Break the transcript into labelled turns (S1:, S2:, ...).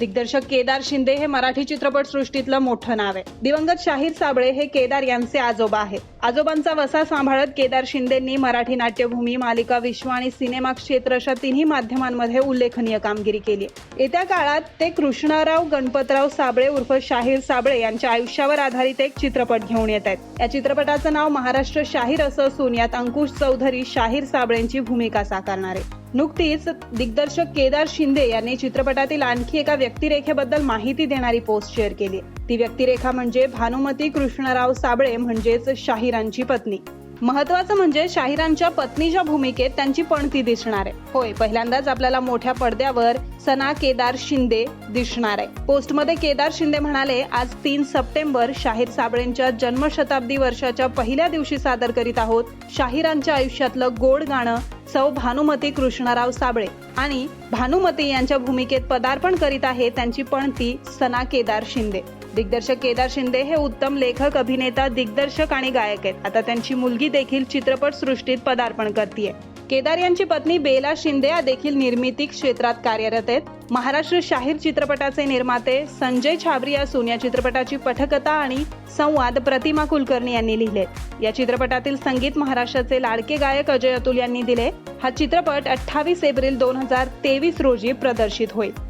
S1: दिग्दर्शक केदार शिंदे हे मराठी चित्रपट सृष्टीतलं मोठं नाव आहे. दिवंगत शाहीर साबळे हे केदार यांचे आजोबा आहेत. आजोबांचा वसा सांभाळत केदार शिंदेंनी मराठी नाट्यभूमी मालिका विश्व आणि सिनेमा क्षेत्र अशा तिन्ही माध्यमांमध्ये उल्लेखनीय कामगिरी केली येत्या काळात ते कृष्णाराव गणपतराव साबळे उर्फ शाहीर साबळे यांच्या आयुष्यावर आधारित एक चित्रपट घेऊन येत आहेत. या चित्रपटाचं नाव महाराष्ट्र शाहीर असं असून यात अंकुश चौधरी शाहीर साबळेंची भूमिका साकारणार आहे. नुकतीच दिग्दर्शक केदार शिंदे यांनी चित्रपटातील आणखी एका व्यक्तिरेखेबद्दल माहिती देणारी पोस्ट शेअर केली. ती व्यक्तिरेखा म्हणजे भानुमती कृष्णराव साबळे म्हणजेच शाहिरांची पत्नी. महत्वाचं म्हणजे शाहिरांच्या पत्नीच्या भूमिकेत त्यांची पणती दिसणार आहे. होय पहिल्यांदाच आपल्याला मोठ्या पडद्यावर सना केदार शिंदे दिसणार आहे. पोस्टमध्ये केदार शिंदे म्हणाले आज तीन सप्टेंबर शाहीर साबळेंच्या जन्मशताब्दी वर्षाच्या पहिल्या दिवशी सादर करीत आहोत. शाहिरांच्या आयुष्यातलं गोड गाणं सौ भानुमती कृष्णराव साबळे आणि भानुमती यांच्या भूमिकेत पदार्पण करीत आहे त्यांची पणती सना केदार शिंदे. दिग्दर्शक केदार शिंदे हे उत्तम लेखक अभिनेता दिग्दर्शक आणि गायक आहेत. आता त्यांची मुलगी देखील चित्रपट सृष्टीत पदार्पण करते केदार यांची पत्नी बेला शिंदे या देखील निर्मिती क्षेत्रात कार्यरत आहेत. महाराष्ट्र शाहीर चित्रपटाचे निर्माते संजय छाबरी असून या चित्रपटाची पठकथा आणि संवाद प्रतिमा कुलकर्णी यांनी लिहिले. या चित्रपटातील संगीत महाराष्ट्राचे लाडके गायक अजय अतुल यांनी दिले. हा चित्रपट अठ्ठावीस एप्रिल दोन हजार तेवीस रोजी प्रदर्शित होईल.